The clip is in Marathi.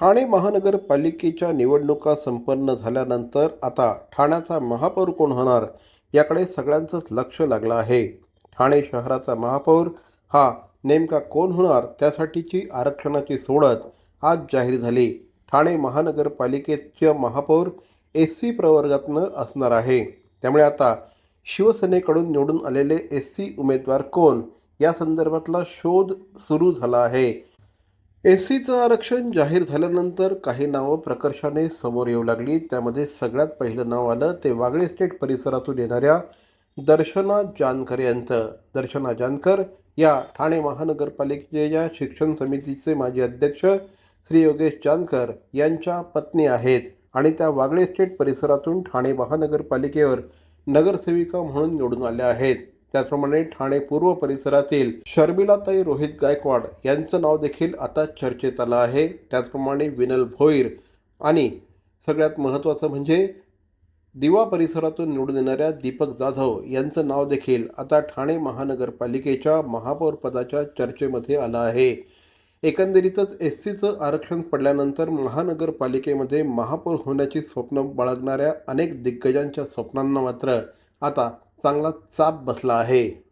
ठाणे महानगरपालिकेच्या निवडणुका संपन्न झाल्यानंतर आता ठाण्याचा महापौर कोण होणार याकडे सगळ्यांचंच लक्ष लागलं आहे. ठाणे शहराचा महापौर हा नेमका कोण होणार त्यासाठीची आरक्षणाची सोडत आज जाहीर झाली. ठाणे महानगरपालिकेच्या महापौर एस सी प्रवर्गातनं असणार आहे. त्यामुळे आता शिवसेनेकडून निवडून आलेले एस सी उमेदवार कोण या संदर्भातला शोध सुरू झाला आहे. एस सीचं आरक्षण जाहीर झाल्यानंतर काही नावं प्रकर्षाने समोर येऊ लागली. त्यामध्ये सगळ्यात पहिलं नाव आलं ते वागळे स्टेट परिसरातून येणाऱ्या दर्शना जानकर यांचं. दर्शना जानकर या ठाणे महानगरपालिकेच्या शिक्षण समितीचे माजी अध्यक्ष श्री योगेश जानकर यांच्या पत्नी आहेत आणि त्या वागळे स्टेट परिसरातून ठाणे महानगरपालिकेवर नगरसेविका म्हणून निवडून आल्या आहेत. त्याचप्रमाणे ठाणे पूर्व परिसरातील शर्मिलाताई रोहित गायकवाड यांचं नाव देखील आता चर्चेत आलं आहे. त्याचप्रमाणे विनल भोईर आणि सगळ्यात महत्त्वाचं म्हणजे दिवा परिसरातून निवडून येणाऱ्या दीपक जाधव यांचं नाव देखील आता ठाणे महानगरपालिकेच्या महापौरपदाच्या चर्चेमध्ये आलं आहे. एकंदरीतच एस सीचं आरक्षण पडल्यानंतर महानगरपालिकेमध्ये महापौर होण्याची स्वप्न बाळगणाऱ्या अनेक दिग्गजांच्या स्वप्नांना मात्र आता चांगला चाप बसला आहे.